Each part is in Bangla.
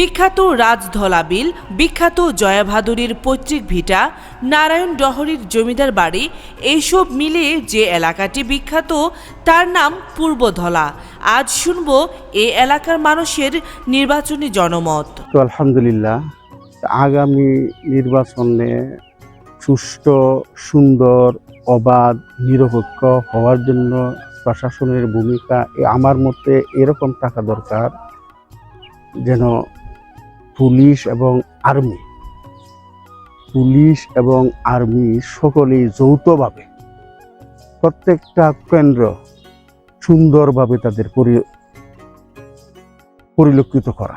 বিখ্যাত রাজধলা বিল বিখ্যাত জয়াভাদুরীর পৈতৃক ভিটা, নারায়ণ ডহরির জমিদার বাড়ি, এইসব মিলে যে এলাকাটি বিখ্যাত, তার নাম পূর্বধলা। আজ শুনব এই এলাকার মানুষের নির্বাচনী জনমত। আলহামদুলিল্লাহ, আগামী নির্বাচনে সুষ্ঠু, সুন্দর, অবাধ, নিরপেক্ষ হওয়ার জন্য প্রশাসনের ভূমিকা আমার মতে এরকম থাকা দরকার, যেন পুলিশ এবং আর্মি। পুলিশ এবং আর্মি সকলেই যৌথভাবে প্রত্যেকটা কেন্দ্র সুন্দরভাবে তাদের পরি পরিলক্ষিত করা।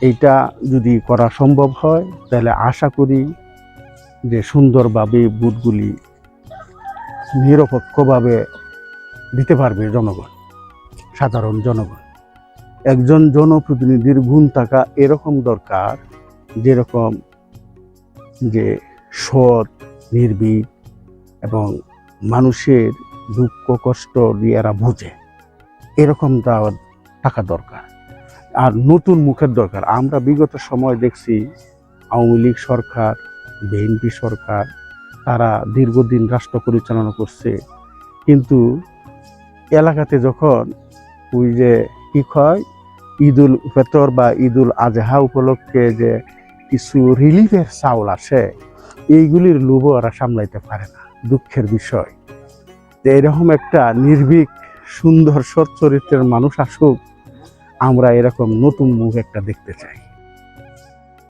এইটা যদি করা সম্ভব হয়, তাহলে আশা করি যে সুন্দরভাবে বুথগুলি নিরপেক্ষভাবে দিতে পারবে জনগণ, সাধারণ জনগণ। একজন জনপ্রতিনিধির গুণ থাকা এরকম দরকার, যেরকম যে সৎ, নির্ভীক এবং মানুষের দুঃখ, কষ্ট এরা বোঝে। এরকম থাকা দরকার। আর নতুন মুখের দরকার। আমরা বিগত সময় দেখছি আওয়ামী লীগ সরকার, বিএনপি সরকার, তারা দীর্ঘদিন রাষ্ট্র পরিচালনা করছে। কিন্তু এলাকাতে যখন ওই যে কি হয় ঈদুল ফেতর বা ঈদুল আজহা উপলক্ষে যে কিছু রিলিফের চাউল আসে এইগুলির লোভ ওরা সামলাইতে পারে না, দুঃখের বিষয়। যে এরকম একটা নির্ভীক, সুন্দর, সৎ চরিত্রের মানুষ আসুক, আমরা এরকম নতুন মুখ একটা দেখতে চাই।